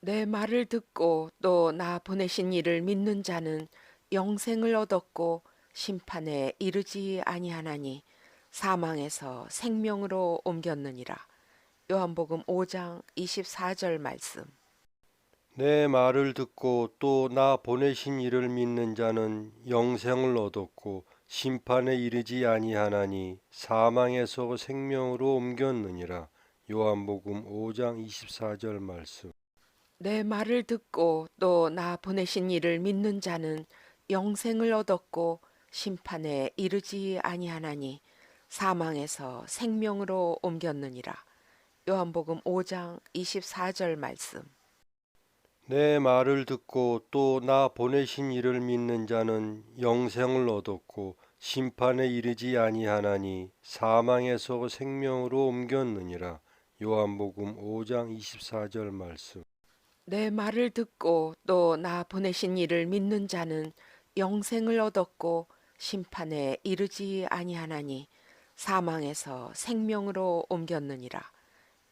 내 말을 듣고 또 나 보내신 이를 믿는 자는 영생을 얻었고 심판에 이르지 아니하나니 사망에서 생명으로 옮겼느니라. 요한복음 5장 24절 말씀. 내 말을 듣고 또 나 보내신 이를 믿는 자는 영생을 얻었고 심판에 이르지 아니하나니 사망에서 생명으로 옮겼느니라. 요한복음 5장 24절 말씀. 내 말을 듣고 또 나 보내신 이를 믿는 자는 영생을 얻었고 심판에 이르지 아니하나니 사망에서 생명으로 옮겼느니라. 요한복음 5장 24절 말씀. 내 말을 듣고 또 나 보내신 이를 믿는 자는 영생을 얻었고 심판에 이르지 아니하나니 사망에서 생명으로 옮겼느니라. 요한복음 5장 24절 말씀. 내 말을 듣고 또 나 보내신 이를 믿는 자는 영생을 얻었고 심판에 이르지 아니하나니 사망에서 생명으로 옮겼느니라.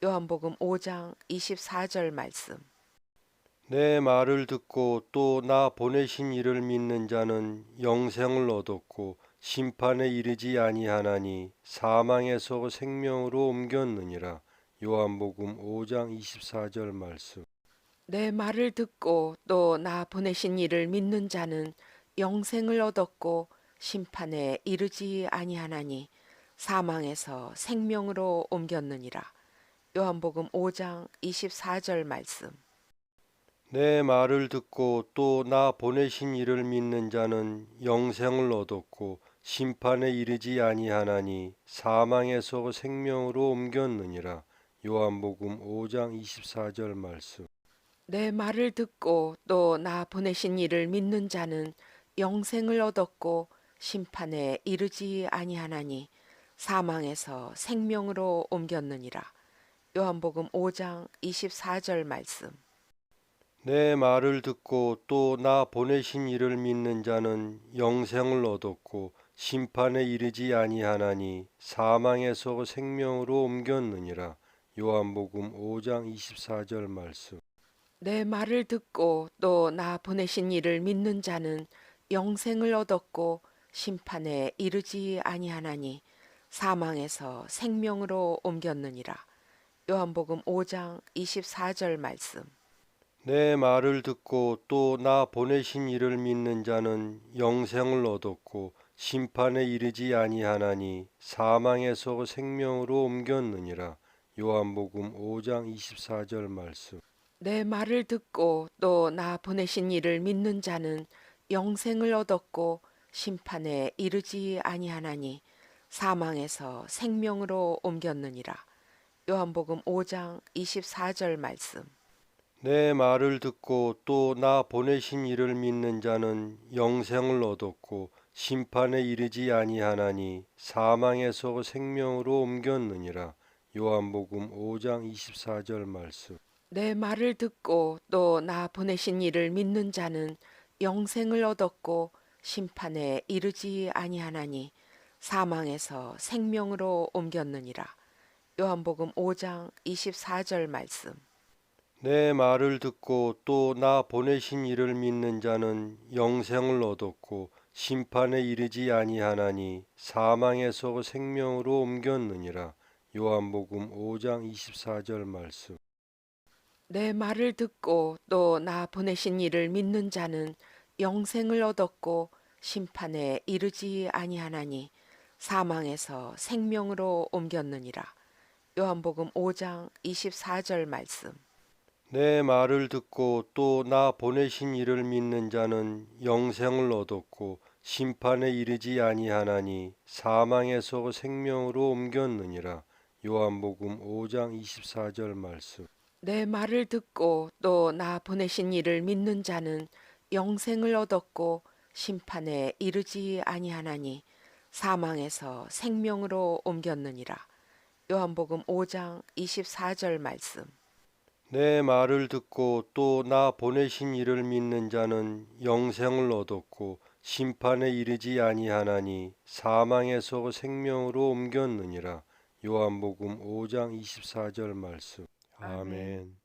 요한복음 5장 24절 말씀. 내 말을 듣고 또 나 보내신 이를 믿는 자는 영생을 얻었고 심판에 이르지 아니하나니 사망에서 생명으로 옮겼느니라. 요한복음 5장 24절 말씀. 내 말을 듣고 또 나 보내신 이를 믿는 자는 영생을 얻었고 심판에 이르지 아니하나니 사망에서 생명으로 옮겼느니라. 요한복음 5장 24절 말씀. 내 말을 듣고 또 나 보내신 이를 믿는 자는 영생을 얻었고 심판에 이르지 아니하나니 사망에서 생명으로 옮겼느니라. 요한복음 5장 24절 말씀. 내 말을 듣고 또 나 보내신 이를 믿는 자는 영생을 얻었고 심판에 이르지 아니하나니 사망에서 생명으로 옮겼느니라. 요한복음 5장 24절 말씀. 내 말을 듣고 또 나 보내신 이를 믿는 자는 영생을 얻었고 심판에 이르지 아니하나니 사망에서 생명으로 옮겼느니라. 요한복음 5장 24절 말씀. 내 말을 듣고 또 나 보내신 이를 믿는 자는 영생을 얻었고 심판에 이르지 아니하나니 사망에서 생명으로 옮겼느니라. 요한복음 5장 24절 말씀. 내 말을 듣고 또 나 보내신 이를 믿는 자는 영생을 얻었고 심판에 이르지 아니하나니 사망에서 생명으로 옮겼느니라. 요한복음 5장 24절 말씀. 내 말을 듣고 또 나 보내신 이를 믿는 자는 영생을 얻었고 심판에 이르지 아니하나니 사망에서 생명으로 옮겼느니라. 요한복음 5장 24절 말씀. 내 말을 듣고 또 나 보내신 이를 믿는 자는 영생을 얻었고 심판에 이르지 아니하나니 사망에서 생명으로 옮겼느니라. 요한복음 5장 24절 말씀. 내 말을 듣고 또 나 보내신 이를 믿는 자는 영생을 얻었고 심판에 이르지 아니하나니 사망에서 생명으로 옮겼느니라. 요한복음 5장 24절 말씀. 내 말을 듣고 또 나 보내신 이를 믿는 자는 영생을 얻었고 심판에 이르지 아니하나니 사망에서 생명으로 옮겼느니라. 요한복음 5장 24절 말씀. 내 말을 듣고 또 나 보내신 이를 믿는 자는 영생을 얻었고 심판에 이르지 아니하나니 사망에서 생명으로 옮겼느니라. 요한복음 5장 24절 말씀. 내 말을 듣고 또 나 보내신 이를 믿는 자는 영생을 얻었고 심판에 이르지 아니하나니 사망에서 생명으로 옮겼느니라. 요한복음 5장 24절 말씀. 내 말을 듣고 또 나 보내신 이를 믿는 자는 영생을 얻었고 심판에 이르지 아니하나니 사망에서 생명으로 옮겼느니라. 요한복음 5장 24절 말씀. 내 말을 듣고 또 나 보내신 이를 믿는 자는 영생을 얻었고 심판에 이르지 아니하나니 사망에서 생명으로 옮겼느니라. 요한복음 5장 24절 말씀. 아멘.